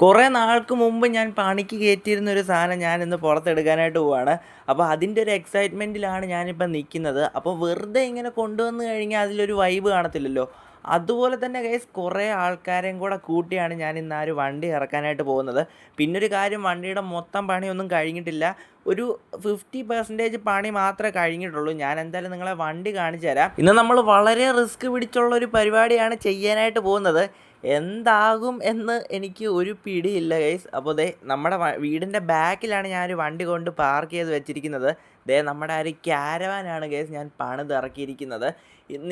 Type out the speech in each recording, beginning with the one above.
കുറേ നാൾക്ക് മുമ്പ് ഞാൻ പണിക്ക് കയറ്റിയിരുന്ന ഒരു സാധനം ഞാൻ ഇന്ന് പുറത്തെടുക്കാനായിട്ട് പോവാണ്. അപ്പോൾ അതിന്റെ ഒരു എക്സൈറ്റ്മെന്റിലാണ് ഞാനിപ്പോൾ നിൽക്കുന്നത്. അപ്പോൾ വെറുതെ ഇങ്ങനെ കൊണ്ടുവന്ന് കഴിഞ്ഞാൽ അതിലൊരു വൈബ് കാണത്തില്ലല്ലോ. അതുപോലെ തന്നെ ഗൈസ് കുറേ ആൾക്കാരെയും കൂടെ കൂട്ടിയാണ് ഞാൻ ഇന്ന് ആ ഒരു വണ്ടി ഇറക്കാനായിട്ട് പോകുന്നത്. പിന്നൊരു കാര്യം വണ്ടിയുടെ മൊത്തം പണിയൊന്നും കഴിഞ്ഞിട്ടില്ല. ഒരു ഫിഫ്റ്റി പെർസെന്റേജ് പണി മാത്രമേ കഴിഞ്ഞിട്ടുള്ളൂ. ഞാൻ എന്തായാലും നിങ്ങളെ വണ്ടി കാണിച്ചു തരാം. ഇന്ന് നമ്മൾ വളരെ റിസ്ക് പിടിച്ചുള്ള ഒരു പരിപാടിയാണ് ചെയ്യാനായിട്ട് പോകുന്നത്. എന്താകും എന്ന് എനിക്ക് ഒരു പിടിയില്ല ഗൈസ് അപ്പോൾ ദേ നമ്മുടെ വീടിന്റെ ബാക്കിലാണ് ഞാനൊരു വണ്ടി കൊണ്ട് പാർക്ക് ചെയ്ത് വെച്ചിരിക്കുന്നത്. ദേ നമ്മുടെ ആ ഒരു ക്യാരവാനാണ് ഗൈസ് ഞാൻ പണിതിറക്കിയിരിക്കുന്നത്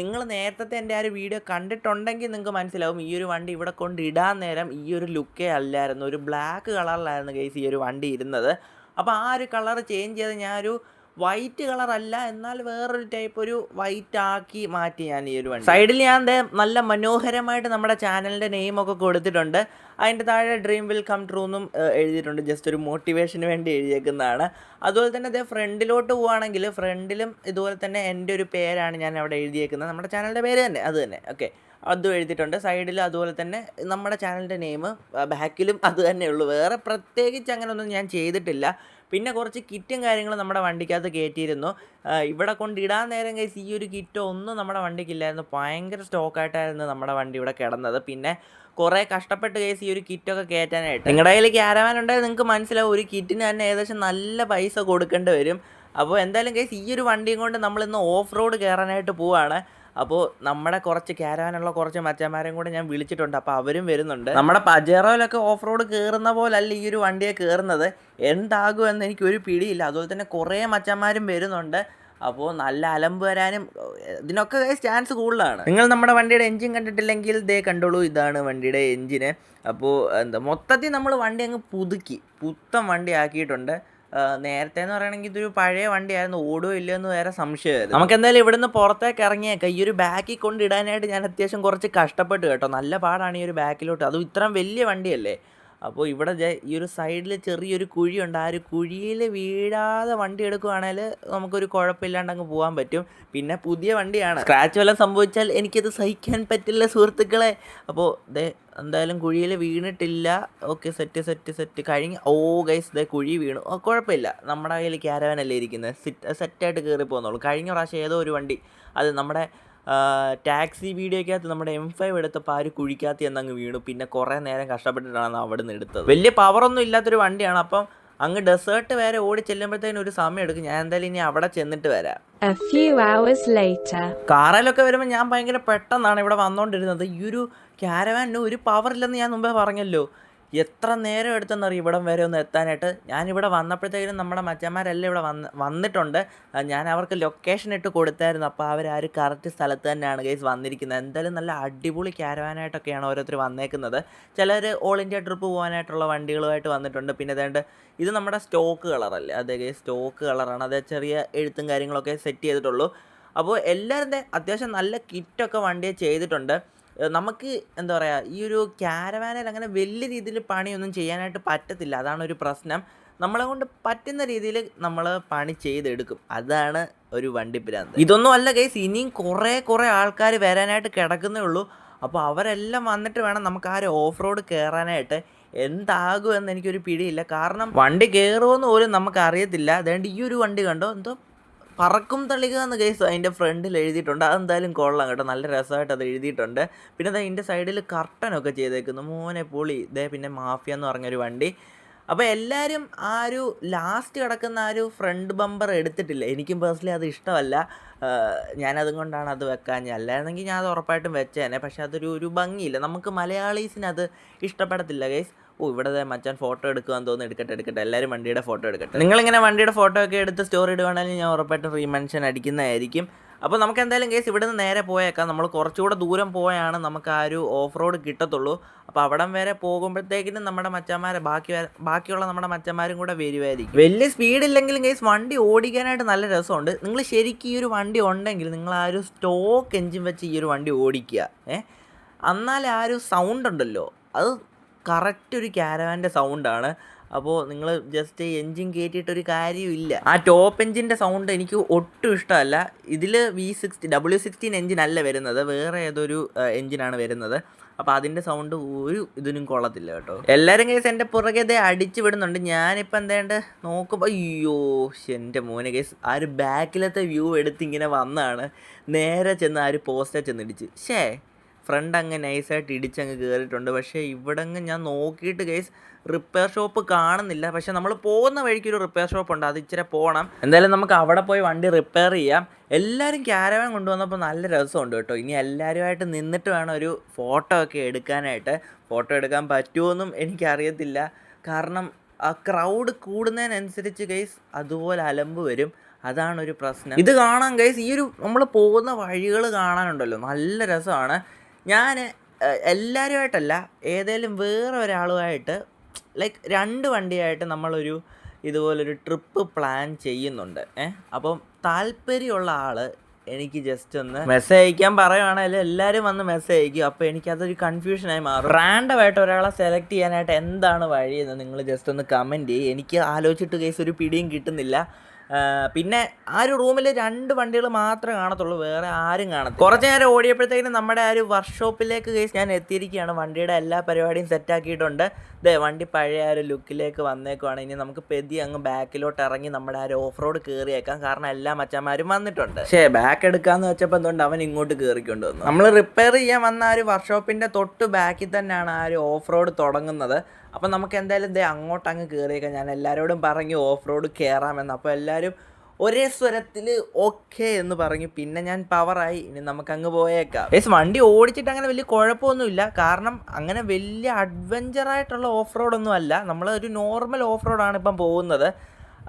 നിങ്ങൾ നേരത്തെ എന്റെ ആ ഒരു വീഡിയോ കണ്ടിട്ടുണ്ടെങ്കിൽ നിങ്ങൾക്ക് മനസ്സിലാവും ഈ ഒരു വണ്ടി ഇവിടെ കൊണ്ട് ഇടാൻ നേരം ഈ ഒരു ലുക്കേ അല്ലായിരുന്നു. ഒരു ബ്ലാക്ക് കളറിലായിരുന്നു ഗൈസ് ഈ ഒരു വണ്ടി ഇരുന്നത്. അപ്പോൾ ആ ഒരു കളർ ചേഞ്ച് ചെയ്ത് ഞാനൊരു വൈറ്റ് കളർ അല്ല എന്നാൽ വേറൊരു ടൈപ്പ് ഒരു വൈറ്റ് ആക്കി മാറ്റി ഞാൻ ഈ ഒരു വണ്ടി. സൈഡിൽ ഞാൻ നല്ല മനോഹരമായിട്ട് നമ്മുടെ ചാനലിന്റെ നെയിമൊക്കെ കൊടുത്തിട്ടുണ്ട്. അതിന്റെ താഴെ ഡ്രീം വിൽ കം ട്രൂ എന്നും എഴുതിയിട്ടുണ്ട്. ജസ്റ്റ് ഒരു മോട്ടിവേഷന് വേണ്ടി എഴുതിയേക്കുന്നതാണ്. അതുപോലെ തന്നെ അതേ ഫ്രണ്ടിലോട്ട് പോവുകയാണെങ്കിൽ ഫ്രണ്ടിലും ഇതുപോലെ തന്നെ എന്റെ ഒരു പേരാണ് ഞാൻ അവിടെ എഴുതിയേക്കുന്നത്. നമ്മുടെ ചാനലിന്റെ പേര് തന്നെ അത് തന്നെ. ഓക്കെ അതും എഴുതിയിട്ടുണ്ട്. സൈഡിൽ അതുപോലെ തന്നെ നമ്മുടെ ചാനലിന്റെ നെയിം ബാക്കിലും അത് തന്നെ ഉള്ളൂ. വേറെ പ്രത്യേകിച്ച് അങ്ങനെയൊന്നും ഞാൻ ചെയ്തിട്ടില്ല. പിന്നെ കുറച്ച് കിറ്റും കാര്യങ്ങളും നമ്മുടെ വണ്ടിക്കകത്ത് കയറ്റിയിരുന്നു. ഇവിടെ കൊണ്ടിടാൻ നേരം കഴിച്ച് ഈ ഒരു കിറ്റോ ഒന്നും നമ്മുടെ വണ്ടിക്കില്ലായിരുന്നു. ഭയങ്കര സ്റ്റോക്കായിട്ടായിരുന്നു നമ്മുടെ വണ്ടി ഇവിടെ കിടന്നത്. പിന്നെ കുറേ കഷ്ടപ്പെട്ട് കേസ് ഈ ഒരു കിറ്റൊക്കെ കയറ്റാനായിട്ട്. നിങ്ങളുടെ കയ്യിൽ ക്യാരവാൻ നിങ്ങൾക്ക് മനസ്സിലാവും ഒരു കിറ്റിന് തന്നെ ഏകദേശം നല്ല പൈസ കൊടുക്കേണ്ടി വരും. അപ്പോൾ എന്തായാലും കേസ് ഈ ഒരു വണ്ടിയും കൊണ്ട് നമ്മളിന്ന് ഓഫ് റോഡ് കയറാനായിട്ട് പോവാണ്. അപ്പോൾ നമ്മുടെ കുറച്ച് ക്യാരവാനുള്ള കുറച്ച് മച്ചന്മാരെയും കൂടെ ഞാൻ വിളിച്ചിട്ടുണ്ട്. അപ്പോൾ അവരും വരുന്നുണ്ട്. നമ്മുടെ പജേറോയിലൊക്കെ ഓഫ് റോഡ് കയറുന്ന പോലല്ല ഈ ഒരു വണ്ടിയെ കയറുന്നത് എന്താകും എന്ന് എനിക്കൊരു പിടിയില്ല. അതുപോലെ തന്നെ കുറേ മച്ചന്മാരും വരുന്നുണ്ട്. അപ്പോൾ നല്ല അലമ്പ് വരാനും ഇതിനൊക്കെ ചാൻസ് കൂടുതലാണ്. നിങ്ങൾ നമ്മുടെ വണ്ടിയുടെ എൻജിൻ കണ്ടിട്ടില്ലെങ്കിൽ ദേ കണ്ടോളൂ ഇതാണ് വണ്ടിയുടെ എൻജിന് അപ്പോൾ എന്താ മൊത്തത്തിൽ നമ്മൾ വണ്ടി അങ്ങ് പുതുക്കി. പുത്തൻ വണ്ടി ആക്കിയിട്ടുണ്ട്. നേരത്തെ എന്ന് പറയുകയാണെങ്കിൽ ഇതൊരു പഴയ വണ്ടിയായിരുന്നു. ഓടുകയോ ഇല്ല എന്ന് വേറെ സംശയമായിരുന്നു നമുക്ക് എന്തായാലും ഇവിടുന്ന് പുറത്തേക്ക് ഇറങ്ങിയേക്കാം. ഈ ഒരു ബാക്കിൽ കൊണ്ടിടാനായിട്ട് ഞാൻ അത്യാവശ്യം കുറച്ച് കഷ്ടപ്പെട്ടു കേട്ടോ. നല്ല പാടാണ് ഈ ഒരു ബാക്കിലോട്ട്. അതും ഇത്രയും വലിയ വണ്ടിയല്ലേ? അപ്പോൾ ഇവിടെ ഈ ഒരു സൈഡിൽ ചെറിയൊരു കുഴിയുണ്ട്. ആ ഒരു കുഴിയിൽ വീഴാതെ വണ്ടി എടുക്കുവാണെങ്കിൽ നമുക്കൊരു കുഴപ്പമില്ലാണ്ട് അങ്ങ് പോകാൻ പറ്റും. പിന്നെ പുതിയ വണ്ടിയാണ്. സ്ക്രാച്ച് വല്ലതും സംഭവിച്ചാൽ എനിക്കത് സഹിക്കാൻ പറ്റില്ല സുഹൃത്തുക്കളെ. അപ്പോൾ ദേ എന്തായാലും കുഴിയിൽ വീണിട്ടില്ല. Okay set set set. കഴിഞ്ഞ് ഓ ഗൈസ് ദേ കുഴി വീണു. ഓ കുഴപ്പമില്ല. നമ്മുടെ കയ്യിൽ ക്യാരവാനല്ലേ ഇരിക്കുന്നത് സെറ്റ് സെറ്റായിട്ട് കയറി പോകുന്നുള്ളൂ കഴിഞ്ഞ പ്രാവശ്യം ഏതോ ഒരു വണ്ടി അത് നമ്മുടെ ടാക്സി വീഡിയോക്കകത്ത് നമ്മുടെ എം ഫൈവ് എടുത്തപ്പോൾ ആര് കുഴിക്കകത്ത് എന്നങ്ങ് വീണു. പിന്നെ കുറേ നേരം കഷ്ടപ്പെട്ടിട്ടാണ് അവിടെ നിന്ന് എടുത്തത്. വലിയ പവറൊന്നും ഇല്ലാത്തൊരു വണ്ടിയാണ്. അപ്പം അങ്ങ് ഡെസേർട്ട് വരെ ഓടി ചെല്ലുമ്പോഴത്തേനും ഒരു സമയം എടുക്കും. ഞാൻ എന്തായാലും ഇനി അവിടെ ചെന്നിട്ട് വരാം. കാറിലൊക്കെ വരുമ്പോൾ ഞാൻ ഭയങ്കര പെട്ടെന്നാണ് ഇവിടെ വന്നുകൊണ്ടിരുന്നത് ഈ ഒരു ക്യാരവാനിന് ഒരു പവർ ഇല്ലെന്ന് ഞാൻ മുമ്പേ പറഞ്ഞല്ലോ. എത്ര നേരം എടുത്തെന്നറിയും ഇവിടം വരെ ഒന്ന് എത്താനായിട്ട്. ഞാനിവിടെ വന്നപ്പോഴത്തേക്കും നമ്മുടെ മച്ചന്മാരെല്ലാം ഇവിടെ വന്ന് വന്നിട്ടുണ്ട്. ഞാൻ അവർക്ക് ലൊക്കേഷൻ ഇട്ട് കൊടുത്തായിരുന്നു. അപ്പോൾ അവർ ആ ഒരു കറക്റ്റ് സ്ഥലത്ത് തന്നെയാണ് ഗൈസ് വന്നിരിക്കുന്നത്. എന്തായാലും നല്ല അടിപൊളി ക്യാരവാനായിട്ടൊക്കെയാണ് ഓരോരുത്തർ വന്നേക്കുന്നത്. ചിലർ ഓൾ ഇന്ത്യ ട്രിപ്പ് പോകാനായിട്ടുള്ള വണ്ടികളുമായിട്ട് വന്നിട്ടുണ്ട്. പിന്നെ അതേണ്ട ഇത് നമ്മുടെ സ്റ്റോക്ക് കളറല്ലേ അതെ ഗൈസ് സ്റ്റോക്ക് കളറാണ് അത് ചെറിയ എഴുത്തും കാര്യങ്ങളൊക്കെ സെറ്റ് ചെയ്തിട്ടുള്ളൂ. അപ്പോൾ എല്ലാവരുടെ അത്യാവശ്യം നല്ല കിറ്റൊക്കെ വണ്ടിയെ ചെയ്തിട്ടുണ്ട്. നമുക്ക് എന്താ പറയുക ഈ ഒരു ക്യാരവാനിൽ അങ്ങനെ വലിയ രീതിയിൽ പണിയൊന്നും ചെയ്യാനായിട്ട് പറ്റത്തില്ല. അതാണ് ഒരു പ്രശ്നം. നമ്മളെ കൊണ്ട് പറ്റുന്ന രീതിയിൽ നമ്മൾ പണി ചെയ്തെടുക്കും. അതാണ് ഒരു വണ്ടി ഭ്രാന്ത്. ഇതൊന്നും അല്ല കേസ് ഇനിയും കുറേ കുറേ ആൾക്കാർ വരാനായിട്ട് കിടക്കുന്നേ ഉള്ളൂ. അപ്പോൾ അവരെല്ലാം വന്നിട്ട് വേണം നമുക്ക് ആ ഒരു ഓഫ് റോഡ് കയറാനായിട്ട് എന്താകുമെന്ന് എനിക്കൊരു പിടിയില്ല. കാരണം വണ്ടി കയറുമെന്ന് പോലും നമുക്ക് അറിയത്തില്ല അതുകൊണ്ട് ഈ ഒരു വണ്ടി കണ്ടോ? എന്തോ പറക്കും തളിക എന്ന് കേസ് അതിന്റെ ഫ്രണ്ടിൽ എഴുതിയിട്ടുണ്ട്. അതെന്തായാലും കൊള്ളാം കേട്ടോ. നല്ല രസമായിട്ട് അത് എഴുതിയിട്ടുണ്ട്. പിന്നെ അത് അതിന്റെ സൈഡിൽ കർട്ടനൊക്കെ ചെയ്തേക്കുന്നു. മോനെ പൊളി. ഇതേ പിന്നെ മാഫിയ എന്ന് പറഞ്ഞൊരു വണ്ടി. അപ്പോൾ എല്ലാവരും ആ ഒരു ലാസ്റ്റ് കിടക്കുന്ന ആ ഒരു ഫ്രണ്ട് ബമ്പർ എടുത്തിട്ടില്ല? എനിക്കും പേഴ്സണലി അത് ഇഷ്ടമല്ല. ഞാനതും കൊണ്ടാണ് അത് വെക്കാൻ അല്ലായിരുന്നെങ്കിൽ ഞാൻ അത് ഉറപ്പായിട്ടും വെച്ചേനെ. പക്ഷേ അതൊരു ഒരു ഭംഗിയില്ല. നമുക്ക് മലയാളീസിന് അത് ഇഷ്ടപ്പെടത്തില്ല ഗൈസ് ഓ ഇവിടെ മച്ചാൻ ഫോട്ടോ എടുക്കുവാന്ന് തോന്നുന്നു. എടുക്കട്ടെ എടുക്കട്ടെ. എല്ലാവരും വണ്ടിയുടെ ഫോട്ടോ എടുക്കട്ടെ. നിങ്ങളിങ്ങനെ വണ്ടിയുടെ ഫോട്ടോ ഒക്കെ എടുത്ത് സ്റ്റോറി ഇടുവാണെങ്കിൽ ഞാൻ ഉറപ്പായിട്ടും റീമെൻഷൻ അടിക്കുന്നതായിരിക്കും. അപ്പോൾ നമുക്ക് എന്തായാലും കേസ് ഇവിടെ നിന്ന് നേരെ പോയേക്കാം. നമ്മൾ കുറച്ചുകൂടെ ദൂരം പോയാണ്. നമുക്ക് ആ ഒരു ഓഫ് റോഡ് കിട്ടത്തുള്ളൂ. അപ്പോൾ അവിടം വരെ പോകുമ്പോഴത്തേക്കിനും നമ്മുടെ മച്ചന്മാരെ ബാക്കി ബാക്കിയുള്ള നമ്മുടെ മച്ചന്മാരും കൂടെ വരുമായിരിക്കും വലിയ സ്പീഡില്ലെങ്കിലും കേസ് വണ്ടി ഓടിക്കാനായിട്ട് നല്ല രസമുണ്ട്. നിങ്ങൾ ശരിക്കും ഈ ഒരു വണ്ടി ഉണ്ടെങ്കിൽ നിങ്ങൾ ആ ഒരു സ്റ്റോക്ക് എഞ്ചിൻ വെച്ച് ഈ ഒരു വണ്ടി ഓടിക്കുക. ഏ? എന്നാൽ ആ ഒരു സൗണ്ട് ഉണ്ടല്ലോ. അത് കറക്റ്റ് ഒരു ക്യാരവാന്റെ സൗണ്ടാണ് അപ്പോൾ നിങ്ങൾ ജസ്റ്റ് എൻജിൻ കയറ്റിയിട്ടൊരു കാര്യമില്ല ആ ടോപ്പ് എൻജിന്റെ സൗണ്ട് എനിക്ക് ഒട്ടും ഇഷ്ടമല്ല. ഇതിൽ V sixty W sixteen engine അല്ല വരുന്നത്. വേറെ ഏതൊരു എൻജിനാണ് വരുന്നത്. അപ്പോൾ അതിന്റെ സൗണ്ട് ഒരു ഇതിനും കൊള്ളത്തില്ല കേട്ടോ. എല്ലാവരും കേസ് എന്റെ പുറകെ ഇതേ അടിച്ചു വിടുന്നുണ്ട്. ഞാനിപ്പോൾ എന്തേണ്ട നോക്കുമ്പോൾ അയ്യോ എന്റെ മോനെ കേസ് ആ ഒരു ബാക്കിലത്തെ വ്യൂ എടുത്ത് ഇങ്ങനെ വന്നാണ്. നേരെ ചെന്ന് ആ ഒരു പോസ്റ്റർ ചെന്നിടിച്ച് ഷേ ഫ്രണ്ട് അങ്ങ് നൈസായിട്ട് ഇടിച്ചങ്ങ് കയറിയിട്ടുണ്ട് പക്ഷേ ഇവിടെ അങ്ങ് ഞാൻ നോക്കിയിട്ട് കേസ് റിപ്പയർ ഷോപ്പ് കാണുന്നില്ല. പക്ഷേ നമ്മൾ പോകുന്ന വഴിക്ക് ഒരു റിപ്പയർ ഷോപ്പ് ഉണ്ട്. അത് ഇച്ചിരി പോകണം എന്തായാലും നമുക്ക് അവിടെ പോയി വണ്ടി റിപ്പയർ ചെയ്യാം. എല്ലാവരും ക്യാരവാൻ കൊണ്ടുവന്നപ്പോൾ നല്ല രസമുണ്ട് കേട്ടോ. ഇനി എല്ലാവരുമായിട്ട് നിന്നിട്ട് വേണം ഒരു ഫോട്ടോ ഒക്കെ എടുക്കാനായിട്ട്. ഫോട്ടോ എടുക്കാൻ പറ്റുമോയെന്നും എനിക്കറിയത്തില്ല. കാരണം ആ ക്രൗഡ് കൂടുന്നതിനനുസരിച്ച് ഗൈസ് അതുപോലെ അലമ്പ് വരും. അതാണ് ഒരു പ്രശ്നം. ഇത് കാണാൻ ഗൈസ് ഈ ഒരു നമ്മൾ പോകുന്ന വഴികൾ കാണാനുണ്ടല്ലോ. നല്ല രസമാണ്. ഞാൻ എല്ലാവരുമായിട്ടല്ല ഏതെങ്കിലും വേറെ ഒരാളുമായിട്ട് ലൈക്ക് രണ്ട് വണ്ടിയായിട്ട് നമ്മളൊരു ഇതുപോലൊരു ട്രിപ്പ് പ്ലാൻ ചെയ്യുന്നുണ്ട്. ഏഹ് അപ്പം താല്പര്യമുള്ള ആൾ എനിക്ക് ജസ്റ്റ് ഒന്ന് മെസ്സേജ് അയക്കാൻ പറയുവാണെങ്കിൽ എല്ലാവരും വന്ന് മെസ്സേജ് അയക്കും അപ്പോൾ എനിക്കതൊരു കൺഫ്യൂഷനായി മാറും. റാൻഡമായിട്ട് ഒരാളെ സെലക്ട് ചെയ്യാനായിട്ട് എന്താണ് വഴി എന്ന് നിങ്ങൾ ജസ്റ്റ് ഒന്ന് കമന്റ് ചെയ്യും. എനിക്ക് ആലോചിച്ചിട്ട് കേസ് ഒരു പിടിയും കിട്ടുന്നില്ല. പിന്നെ ആ ഒരു റൂമിൽ രണ്ട് വണ്ടികൾ മാത്രമേ കാണത്തുള്ളൂ വേറെ ആരും കാണത്തില്ല. കുറച്ച് നേരം ഓടിയപ്പോഴത്തേക്കിനും നമ്മുടെ ആ ഒരു വർക്ക്ഷോപ്പിലേക്ക് കേസ് ഞാൻ എത്തിയിരിക്കുകയാണ്. വണ്ടിയുടെ എല്ലാ പരിപാടിയും സെറ്റാക്കിയിട്ടുണ്ട് ഇതേ വണ്ടി പഴയ ആ ഒരു ലുക്കിലേക്ക് വന്നേക്കുവാണ്. ഇനി നമുക്ക് പെതി അങ്ങ് ബാക്കിലോട്ട് ഇറങ്ങി നമ്മുടെ ആ ഒരു ഓഫ് റോഡ് കയറിയേക്കാം കാരണം എല്ലാ മച്ചന്മാരും വന്നിട്ടുണ്ട്. പക്ഷേ ബാക്ക് എടുക്കാന്ന് വെച്ചപ്പോൾ എന്തുകൊണ്ട് അവൻ ഇങ്ങോട്ട് കയറിക്കൊണ്ട് വന്നു? നമ്മൾ റിപ്പയർ ചെയ്യാൻ വന്ന ആ ഒരു വർക്ക്ഷോപ്പിന്റെ തൊട്ട് ബാക്കിൽ തന്നെയാണ് ആ ഒരു ഓഫ് റോഡ് തുടങ്ങുന്നത്. അപ്പം നമുക്ക് എന്തായാലും ദേ അങ്ങോട്ട് അങ്ങ് കയറിയേക്കാം ഞാൻ എല്ലാവരോടും പറഞ്ഞു ഓഫ് റോഡ് കയറാമെന്ന് അപ്പോൾ എല്ലാവരും ഒരേ സ്വരത്തിൽ ഓക്കെ എന്ന് പറഞ്ഞു പിന്നെ ഞാൻ പവറായി. ഇനി നമുക്ക് അങ്ങ് പോയേക്കാം. ഏസ് വണ്ടി ഓടിച്ചിട്ട് അങ്ങനെ വലിയ കുഴപ്പമൊന്നുമില്ല. കാരണം അങ്ങനെ വലിയ അഡ്വഞ്ചറായിട്ടുള്ള ഓഫ് റോഡൊന്നും അല്ല നമ്മൾ ഒരു നോർമൽ ഓഫ് റോഡാണ് ഇപ്പം പോകുന്നത്.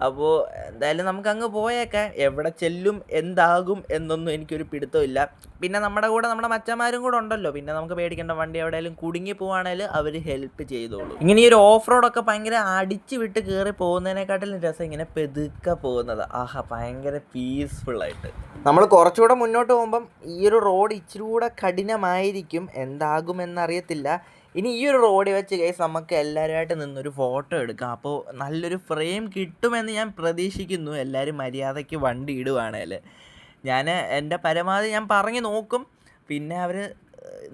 അപ്പോൾ എന്തായാലും നമുക്ക് അങ്ങ് പോയേക്കാം. എവിടെ ചെല്ലും എന്താകും എന്നൊന്നും എനിക്കൊരു പിടുത്തമില്ല. പിന്നെ നമ്മുടെ കൂടെ നമ്മുടെ മച്ചന്മാരും കൂടെ ഉണ്ടല്ലോ. പിന്നെ നമുക്ക് പേടിക്കേണ്ട വണ്ടി എവിടെയെങ്കിലും കുടുങ്ങി പോവാണെങ്കിൽ അവർ ഹെൽപ്പ് ചെയ്തോളൂ. ഇങ്ങനെ ഈ ഒരു ഓഫ് റോഡൊക്കെ ഭയങ്കര അടിച്ച് വിട്ട് കയറി പോകുന്നതിനെക്കാട്ടിലും രസം ഇങ്ങനെ പെതുക്കെ പോകുന്നത്. ആഹാ ഭയങ്കര പീസ്ഫുൾ ആയിട്ട്. നമ്മൾ കുറച്ചുകൂടെ മുന്നോട്ട് പോകുമ്പം ഈ ഒരു റോഡ് ഇച്ചിരി കൂടെ കഠിനമായിരിക്കും. എന്താകുമെന്നറിയത്തില്ല. ഇനി ഈ ഒരു റോഡിൽ വെച്ച് കേസ് നമുക്ക് എല്ലാവരുമായിട്ട് നിന്നൊരു ഫോട്ടോ എടുക്കാം. അപ്പോൾ നല്ലൊരു ഫ്രെയിം കിട്ടുമെന്ന് ഞാൻ പ്രതീക്ഷിക്കുന്നു. എല്ലാവരും മര്യാദയ്ക്ക് വണ്ടി ഇടുവാണേൽ ഞാൻ എന്റെ പരമാവധി ഞാൻ പറഞ്ഞു നോക്കും. പിന്നെ അവർ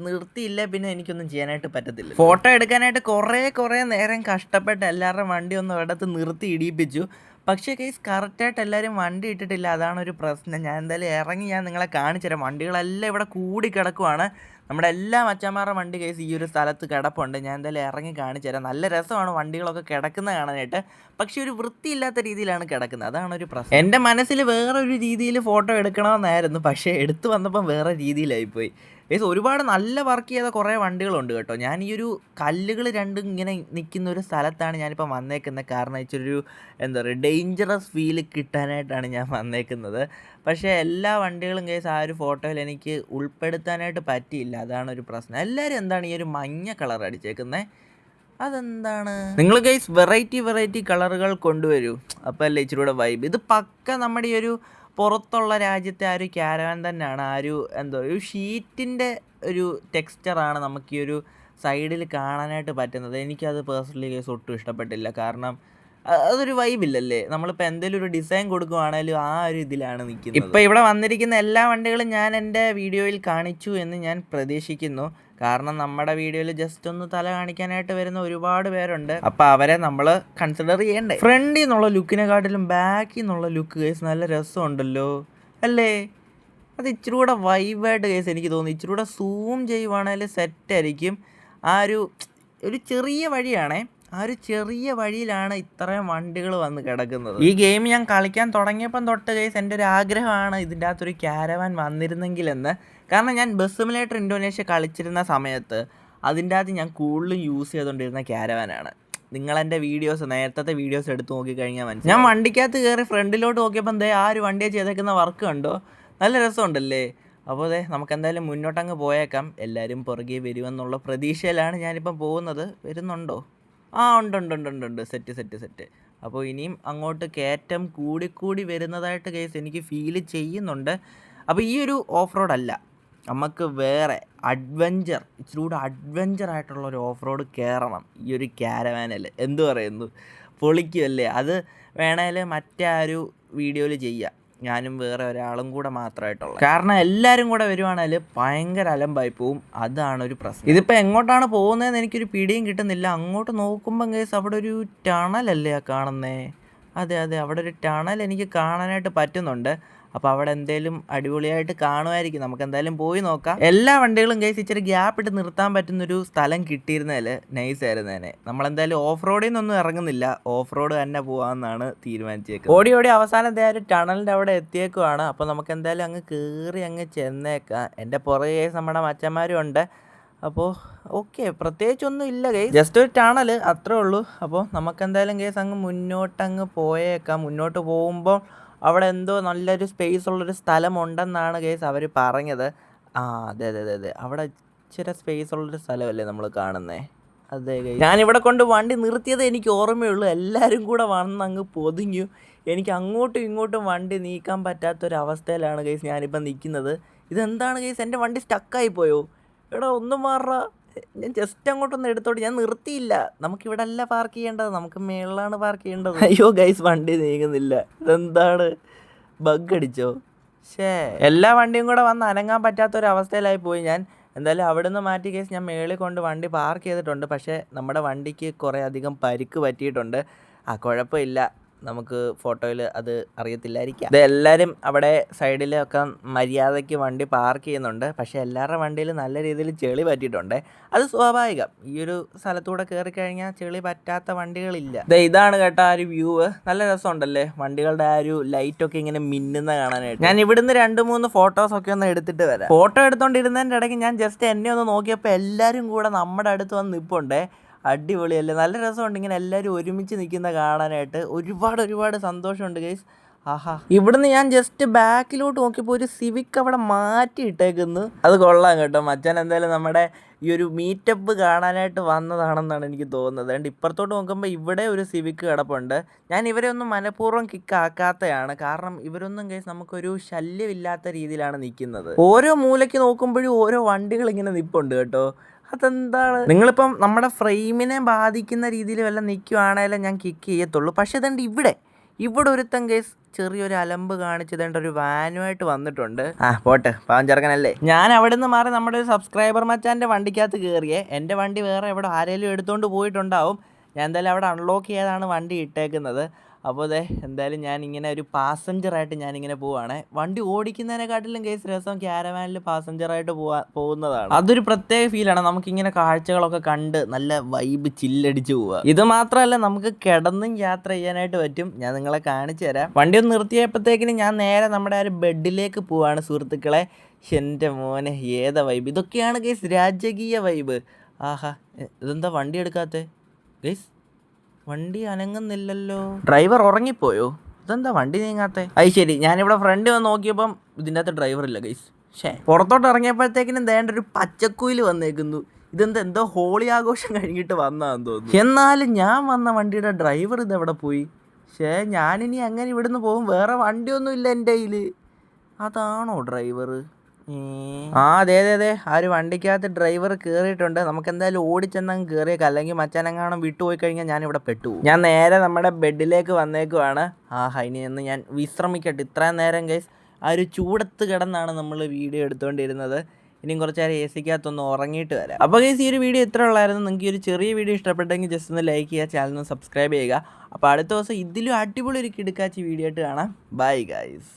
നിർത്തിയില്ല. പിന്നെ എനിക്കൊന്നും ചെയ്യാനായിട്ട് പറ്റത്തില്ല. ഫോട്ടോ എടുക്കാനായിട്ട് കുറേ കുറേ നേരം കഷ്ടപ്പെട്ട് എല്ലാവരുടെയും വണ്ടി ഒന്ന് ഒരിടത്ത് നിർത്തി ഇടിയിപ്പിച്ചു. പക്ഷേ കേസ് കറക്റ്റായിട്ട് എല്ലാവരും വണ്ടി ഇട്ടിട്ടില്ല. അതാണ് ഒരു പ്രശ്നം. ഞാൻ എന്തായാലും ഇറങ്ങി ഞാൻ നിങ്ങളെ കാണിച്ചു തരാം വണ്ടികളെല്ലാം ഇവിടെ കൂടി കിടക്കുവാണ് നമ്മുടെ എല്ലാ മച്ചന്മാരുടെ വണ്ടി കേസ് ഈ ഒരു സ്ഥലത്ത് കിടപ്പുണ്ട്. ഞാൻ എന്തായാലും ഇറങ്ങി കാണിച്ചു തരാം. നല്ല രസമാണ് വണ്ടികളൊക്കെ കിടക്കുന്നത് കാണാനായിട്ട്. പക്ഷേ ഒരു വൃത്തിയില്ലാത്ത രീതിയിലാണ് കിടക്കുന്നത്. അതാണ് ഒരു പ്രശ്നം. എന്റെ മനസ്സിൽ വേറെ ഒരു രീതിയിൽ ഫോട്ടോ എടുക്കണമെന്നായിരുന്നു. പക്ഷേ എടുത്തു വന്നപ്പം വേറെ രീതിയിലായിപ്പോയി. ഏസ് ഒരുപാട് നല്ല വർക്ക് ചെയ്ത കുറേ വണ്ടികളുണ്ട് കേട്ടോ. ഞാൻ ഈ ഒരു കല്ലുകൾ രണ്ടും ഇങ്ങനെ നിൽക്കുന്ന ഒരു സ്ഥലത്താണ് ഞാനിപ്പോൾ വന്നേക്കുന്നത്. കാരണം ഇച്ചിരി ഒരു എന്താ പറയുക ഡേഞ്ചറസ് ഫീൽ കിട്ടാനായിട്ടാണ് ഞാൻ വന്നേക്കുന്നത്. പക്ഷേ എല്ലാ വണ്ടികളും കേസ് ആ ഒരു ഫോട്ടോയിൽ എനിക്ക് ഉൾപ്പെടുത്താനായിട്ട് പറ്റിയില്ല. അതാണ് ഒരു പ്രശ്നം. എല്ലാവരും എന്താണ് ഈ ഒരു മഞ്ഞ കളർ അടിച്ചേക്കുന്നത് അതെന്താണ്? നിങ്ങൾ ഗൈസ് വെറൈറ്റി വെറൈറ്റി കളറുകൾ കൊണ്ടുവരൂ. അപ്പോൾ അല്ലേ ഇച്ചിരി കൂടെ വൈബ് ഇത് പക്ക നമ്മുടെ ഈ ഒരു പുറത്തുള്ള രാജ്യത്തെ ആ ഒരു ക്യാരവാൻ തന്നെയാണ്. ആ ഒരു എന്തോ ഒരു ഷീറ്റിന്റെ ഒരു ടെക്സ്ചറാണ് നമുക്ക് ഈ ഒരു സൈഡിൽ കാണാനായിട്ട് പറ്റുന്നത്. എനിക്കത് പേഴ്സണലി കേസ് ഒട്ടും ഇഷ്ടപ്പെട്ടില്ല. കാരണം അതൊരു വൈബില്ലല്ലേ നമ്മളിപ്പോൾ എന്തെങ്കിലും ഒരു ഡിസൈൻ കൊടുക്കുവാണേലും ആ ഒരു ഇതിലാണ് നിൽക്കുന്നത് ഇപ്പോൾ ഇവിടെ വന്നിരിക്കുന്ന എല്ലാ വണ്ടികളും ഞാൻ എന്റെ വീഡിയോയിൽ കാണിച്ചു എന്ന് ഞാൻ പ്രതീക്ഷിക്കുന്നു. കാരണം നമ്മുടെ വീഡിയോയിൽ ജസ്റ്റ് ഒന്ന് തല കാണിക്കാനായിട്ട് വരുന്ന ഒരുപാട് പേരുണ്ട്. അപ്പോൾ അവരെ നമ്മൾ കൺസിഡർ ചെയ്യണ്ടേ? ഫ്രണ്ടിൽ നിന്നുള്ള ലുക്കിനെക്കാട്ടിലും ബാക്കിൽ നിന്നുള്ള ലുക്ക് കേസ് നല്ല രസമുണ്ടല്ലോ. അല്ലേ? അത് ഇച്ചിരി കൂടെ വൈബായിട്ട് കേസ് എനിക്ക് തോന്നുന്നു. ഇച്ചിരി കൂടെ സൂം ചെയ്യുവാണെങ്കിൽ സെറ്റായിരിക്കും ആ ഒരു ഒരു ചെറിയ വഴിയാണേ. ആ ഒരു ചെറിയ വഴിയിലാണ് ഇത്രയും വണ്ടികൾ വന്ന് കിടക്കുന്നത്. ഈ ഗെയിം ഞാൻ കളിക്കാൻ തുടങ്ങിയപ്പം തൊട്ട് കേസ് എന്റെ ഒരു ആഗ്രഹമാണ് ഇതിന്റെ അകത്തൊരു ക്യാരവാൻ വന്നിരുന്നെങ്കിലെന്ന്. കാരണം ഞാൻ ബസ് സിമുലേറ്റർ ഇന്തോനേഷ്യ കളിച്ചിരുന്ന സമയത്ത് അതിന്റെ അകത്ത് ഞാൻ കൂടുതലും യൂസ് ചെയ്തുകൊണ്ടിരുന്ന ക്യാരവാനാണ് നിങ്ങൾ എന്റെ വീഡിയോസ് നേരത്തെ വീഡിയോസ് എടുത്ത് നോക്കിക്കഴിഞ്ഞാൽ മനസ്സിലായി ഞാൻ വണ്ടിക്കകത്ത് കയറി ഫ്രണ്ടിലോട്ട് നോക്കിയപ്പോൾ എന്തേ ആ ഒരു വണ്ടിയെ ചെയ്തേക്കുന്ന വർക്ക് കണ്ടോ? നല്ല രസമുണ്ടല്ലേ? അപ്പോൾ അതെ നമുക്ക് എന്തായാലും മുന്നോട്ടങ്ങ് പോയേക്കാം. എല്ലാവരും പുറകെ വരുമെന്നുള്ള പ്രതീക്ഷയിലാണ് ഞാനിപ്പം പോകുന്നത്. വരുന്നുണ്ടോ? ആ ഉണ്ട് ഉണ്ട് ഉണ്ട് ഉണ്ട് ഉണ്ട്. Set set set. അപ്പോൾ ഇനിയും അങ്ങോട്ട് കയറ്റം കൂടിക്കൂടി വരുന്നതായിട്ട് കേസ് എനിക്ക് ഫീൽ ചെയ്യുന്നുണ്ട്. അപ്പോൾ ഈ ഒരു ഓഫ് റോഡ് അല്ല. നമുക്ക് വേറെ അഡ്വഞ്ചർ ഇച്ചിരി കൂടെ അഡ്വഞ്ചർ ആയിട്ടുള്ള ഒരു ഓഫ് റോഡ് കയറണം ഈ ഒരു ക്യാരവാനിൽ എന്ത് പറയുന്നു? പൊളിക്കുമല്ലേ അത് വേണേൽ മറ്റേ ആ ഒരു വീഡിയോയിൽ ചെയ്യാം. ഞാനും വേറെ ഒരാളും കൂടെ മാത്രമായിട്ടുള്ള കാരണം എല്ലാവരും കൂടെ വരുവാണെങ്കിൽ ഭയങ്കര അലമ്പായി പോവും അതാണ് ഒരു പ്രശ്നം. ഇതിപ്പോൾ എങ്ങോട്ടാണ് പോകുന്നതെന്ന് എനിക്കൊരു പിടിയും കിട്ടുന്നില്ല. അങ്ങോട്ട് നോക്കുമ്പം കേസ് അവിടെ ഒരു ടണലല്ലേ കാണുന്നേ? അതെ അതെ. അവിടെ ഒരു ടണൽ എനിക്ക് കാണാനായിട്ട് പറ്റുന്നുണ്ട്. അപ്പോൾ അവിടെ എന്തേലും അടിപൊളിയായിട്ട് കാണുമായിരിക്കും നമുക്ക് എന്തായാലും പോയി നോക്കാം. എല്ലാ വണ്ടികളും കേസ് ഇച്ചിരി ഗ്യാപ്പ് ഇട്ട് നിർത്താൻ പറ്റുന്ന ഒരു സ്ഥലം കിട്ടിയിരുന്നതിൽ നൈസ് ആയിരുന്നു ആയിരുന്നേനെ നമ്മളെന്തായാലും ഓഫ് റോഡിൽ നിന്നൊന്നും ഇറങ്ങുന്നില്ല. ഓഫ് റോഡ് തന്നെ പോകാമെന്നാണ് തീരുമാനിച്ചേക്കുന്നത്. ഓടി ഓടി അവസാനം ഒരു ടണലിന്റെ അവിടെ എത്തിയേക്കുവാണ്. അപ്പോൾ നമുക്ക് എന്തായാലും അങ്ങ് കയറി അങ്ങ് ചെന്നേക്കാം. എന്റെ പുറകെ നമ്മുടെ മച്ചന്മാരും ഉണ്ട് അപ്പോൾ ഓക്കെ പ്രത്യേകിച്ചൊന്നും ഇല്ല കേസ് ജസ്റ്റ് ഒരു ടണൽ അത്രേ ഉള്ളൂ. അപ്പോൾ നമുക്ക് എന്തായാലും കേസ് അങ്ങ് മുന്നോട്ടങ്ങ് പോയേക്കാം. മുന്നോട്ട് പോകുമ്പോൾ അവിടെ എന്തോ നല്ലൊരു സ്പേസ് ഉള്ളൊരു സ്ഥലമുണ്ടെന്നാണ് കേസ് അവർ പറഞ്ഞത്. ആ അതെ അതെ അതെ അതെ. അവിടെ ഇച്ചിരി സ്പേസ് ഉള്ളൊരു സ്ഥലമല്ലേ നമ്മൾ കാണുന്നേ? അതെ ഞാനിവിടെ കൊണ്ട് വണ്ടി നിർത്തിയത് എനിക്ക് ഓർമ്മയുള്ളൂ. എല്ലാവരും കൂടെ വന്ന് അങ്ങ് പൊതിഞ്ഞു. എനിക്ക് അങ്ങോട്ടും ഇങ്ങോട്ടും വണ്ടി നീക്കാൻ പറ്റാത്തൊരവസ്ഥയിലാണ് കേസ് ഞാനിപ്പോൾ നിൽക്കുന്നത്. ഇതെന്താണ് കേസ് എന്റെ വണ്ടി സ്റ്റക്കായി പോയോ? എടാ ഒന്നും മാറാ ഞാൻ ജസ്റ്റ് അങ്ങോട്ടൊന്ന് എടുത്തോട്ട് ഞാൻ നിർത്തിയില്ല. നമുക്ക് ഇവിടെ അല്ല പാർക്ക് ചെയ്യേണ്ടത്. നമുക്ക് മേളിലാണ് പാർക്ക് ചെയ്യേണ്ടത്. അയ്യോ ഗൈസ് വണ്ടി നീങ്ങുന്നില്ല. ഇതെന്താണ്? ബഗ് അടിച്ചോ? ഷേ എല്ലാ വണ്ടിയും കൂടെ വന്ന് അനങ്ങാൻ പറ്റാത്തൊരവസ്ഥയിലായി പോയി ഞാൻ. എന്തായാലും അവിടെ നിന്ന് മാറ്റി കേസ് ഞാൻ മേളിൽ കൊണ്ട് വണ്ടി പാർക്ക് ചെയ്തിട്ടുണ്ട്. പക്ഷേ നമ്മുടെ വണ്ടിക്ക് കുറേ അധികം പരിക്ക് പറ്റിയിട്ടുണ്ട്. ആ കുഴപ്പമില്ല. നമുക്ക് ഫോട്ടോയിൽ അത് അറിയത്തില്ലായിരിക്കാം. എല്ലാവരും അവിടെ സൈഡിലൊക്കെ മര്യാദയ്ക്ക് വണ്ടി പാർക്ക് ചെയ്യുന്നുണ്ട്. പക്ഷേ എല്ലാവരുടെ വണ്ടിയിൽ നല്ല രീതിയിൽ ചെളി പറ്റിയിട്ടുണ്ട്. അത് സ്വാഭാവികം. ഈ ഒരു സ്ഥലത്തൂടെ കയറി കഴിഞ്ഞാൽ ചെളി പറ്റാത്ത വണ്ടികളില്ല. ഇതാണ് കേട്ടോ ആ ഒരു വ്യൂ നല്ല രസമുണ്ടല്ലേ? വണ്ടികളുടെ ആ ഒരു ലൈറ്റൊക്കെ ഇങ്ങനെ മിന്നുന്ന കാണാനായിട്ട്. ഞാൻ ഇവിടുന്ന് രണ്ട് മൂന്ന് ഫോട്ടോസ് ഒക്കെ ഒന്ന് എടുത്തിട്ട് വരാം. ഫോട്ടോ എടുത്തോണ്ടിരുന്നതിന്റെ ഇടയ്ക്ക് ഞാൻ ജസ്റ്റ് എന്നെ ഒന്ന് നോക്കിയപ്പോൾ എല്ലാവരും കൂടെ നമ്മുടെ അടുത്ത് വന്ന് നിൽപ്പുണ്ടേ അടിപൊളിയല്ലേ നല്ല രസമുണ്ട് ഇങ്ങനെ എല്ലാവരും ഒരുമിച്ച് നിൽക്കുന്ന കാണാനായിട്ട്. ഒരുപാട് ഒരുപാട് സന്തോഷമുണ്ട് ഗൈസ് ആഹാ. ഇവിടുന്ന് ഞാൻ ജസ്റ്റ് ബാക്കിലോട്ട് നോക്കിയപ്പോൾ ഒരു സിവിക് അവിടെ മാറ്റി ഇട്ടേക്കുന്നു. അത് കൊള്ളാം കേട്ടോ. മച്ചാൻ എന്തായാലും നമ്മുടെ ഈ ഒരു മീറ്റപ്പ് കാണാനായിട്ട് വന്നതാണെന്നാണ് എനിക്ക് തോന്നുന്നത്. അതുകൊണ്ട് ഇപ്പുറത്തോട്ട് നോക്കുമ്പോൾ ഇവിടെ ഒരു സിവിക്ക് കിടപ്പുണ്ട്. ഞാൻ ഇവരെ ഒന്നും മനഃപൂർവം കിക്കാക്കാത്തതാണ് കാരണം ഇവരൊന്നും കേസ് നമുക്കൊരു ശല്യമില്ലാത്ത രീതിയിലാണ് നിൽക്കുന്നത്. ഓരോ മൂലയ്ക്ക് നോക്കുമ്പോഴും ഓരോ വണ്ടികൾ ഇങ്ങനെ നിൽപ്പുണ്ട് കേട്ടോ. അതെന്താണ്? നിങ്ങളിപ്പം നമ്മുടെ ഫ്രെയിമിനെ ബാധിക്കുന്ന രീതിയിൽ വല്ല നിൽക്കുവാണേലും ഞാൻ കിക്ക് ചെയ്യത്തുള്ളൂ. പക്ഷെ ഇതുണ്ട് ഇവിടെ ഇവിടെ ഒരുത്തൻ കേസ് ചെറിയൊരു അലമ്പ് കാണിച്ചതേണ്ട ഒരു വാനുമായിട്ട് വന്നിട്ടുണ്ട്. ആ പോട്ടെ പാവം ചെറുക്കനല്ലേ? ഞാൻ അവിടെ നിന്ന് മാറി നമ്മുടെ ഒരു സബ്സ്ക്രൈബർ മച്ചാന്റെ വണ്ടിക്കകത്ത് കയറിയേ എന്റെ വണ്ടി വേറെ എവിടെ ആരെങ്കിലും എടുത്തുകൊണ്ട് പോയിട്ടുണ്ടാവും. ഞാൻ എന്തായാലും അവിടെ അൺലോക്ക് ചെയ്താണ് വണ്ടി ഇട്ടേക്കുന്നത്. അപ്പോൾ അതെ എന്തായാലും ഞാൻ ഇങ്ങനെ ഒരു പാസഞ്ചറായിട്ട് ഞാനിങ്ങനെ പോവാണ്. വണ്ടി ഓടിക്കുന്നതിനെക്കാട്ടിലും കേസ് രസം ക്യാരവാനിൽ പാസഞ്ചറായിട്ട് പോവാ പോകുന്നതാണ്. അതൊരു പ്രത്യേക ഫീലാണ് നമുക്കിങ്ങനെ കാഴ്ചകളൊക്കെ കണ്ട് നല്ല വൈബ് ചില്ലടിച്ച് പോവുക ഇത് മാത്രമല്ല നമുക്ക് കിടന്നും യാത്ര ചെയ്യാനായിട്ട് പറ്റും. ഞാൻ നിങ്ങളെ കാണിച്ചു തരാം. വണ്ടി ഒന്ന് നിർത്തിയപ്പോഴത്തേക്കിന് ഞാൻ നേരെ നമ്മുടെ ആ ഒരു ബെഡിലേക്ക് പോവാണ് സുഹൃത്തുക്കളെ. എന്റെ മോനെ ഏതാ വൈബ് ഇതൊക്കെയാണ് കേസ് രാജകീയ വൈബ് ആഹാ ഇതെന്താ വണ്ടി എടുക്കാത്തേ? ഗൈസ് വണ്ടി അനങ്ങുന്നില്ലല്ലോ. ഡ്രൈവർ ഉറങ്ങിപ്പോയോ? ഇതെന്താ വണ്ടി നീങ്ങാത്തെ? അത് ശരി ഞാനിവിടെ ഫ്രണ്ട് വന്ന് നോക്കിയപ്പം ഇതിന്റെ അകത്ത് ഡ്രൈവർ ഇല്ല ഗൈസ് ഷേ പുറത്തോട്ട് ഇറങ്ങിയപ്പോഴത്തേക്കിനും ദേണ്ട ഒരു പച്ചക്കുയിൽ വന്നേക്കുന്നു. ഇതെന്താ എന്തോ ഹോളി ആഘോഷം കഴിഞ്ഞിട്ട് വന്നതാന്ന് തോന്നുന്നു. എന്നാലും ഞാൻ വന്ന വണ്ടിയുടെ ഡ്രൈവർ ഇത് എവിടെ പോയി? ഷേ ഞാനിനി അങ്ങനെ ഇവിടുന്ന് പോകും. വേറെ വണ്ടിയൊന്നും ഇല്ല എന്റെ കയ്യിൽ അതാണോ ഡ്രൈവർ ആ അതെ അതെ അതെ ആ ഒരു വണ്ടിക്കകത്ത് ഡ്രൈവർ കയറിയിട്ടുണ്ട് നമുക്ക് എന്തായാലും ഓടിച്ചെന്നങ്ങ് കയറിയേക്കാം അല്ലെങ്കിൽ മച്ചാനെങ്ങാനും വിട്ടുപോയി കഴിഞ്ഞാൽ ഞാൻ ഇവിടെ പെട്ടു ഞാൻ നേരെ നമ്മുടെ ബെഡിലേക്ക് വന്നേക്കുവാണ്. ആ ഹൈനി എന്ന് ഞാൻ വിശ്രമിക്കട്ടെ. ഇത്രയും നേരം ഗൈസ് ആ ഒരു ചൂടത്ത് കിടന്നാണ് നമ്മൾ വീഡിയോ എടുത്തുകൊണ്ടിരുന്നത് ഇനിയും കുറച്ച് നേരം എ സിക്കകത്തൊന്ന് ഉറങ്ങിയിട്ട് വരാം. അപ്പോൾ ഗൈസ് ഈ ഒരു വീഡിയോ ഇത്ര ഉള്ളായിരുന്നു. നിങ്ങൾക്ക് ഈ ഒരു ചെറിയ വീഡിയോ ഇഷ്ടപ്പെട്ടെങ്കിൽ ജസ്റ്റ് ഒന്ന് ലൈക്ക് ചെയ്യുക ചാനൽ ഒന്ന് സബ്സ്ക്രൈബ് ചെയ്യുക. അപ്പോൾ അടുത്ത ദിവസം ഇതിലും അടിപൊളി ഒരു കിടക്കാച്ചി വീഡിയോ ആയിട്ട് കാണാം. Bye guys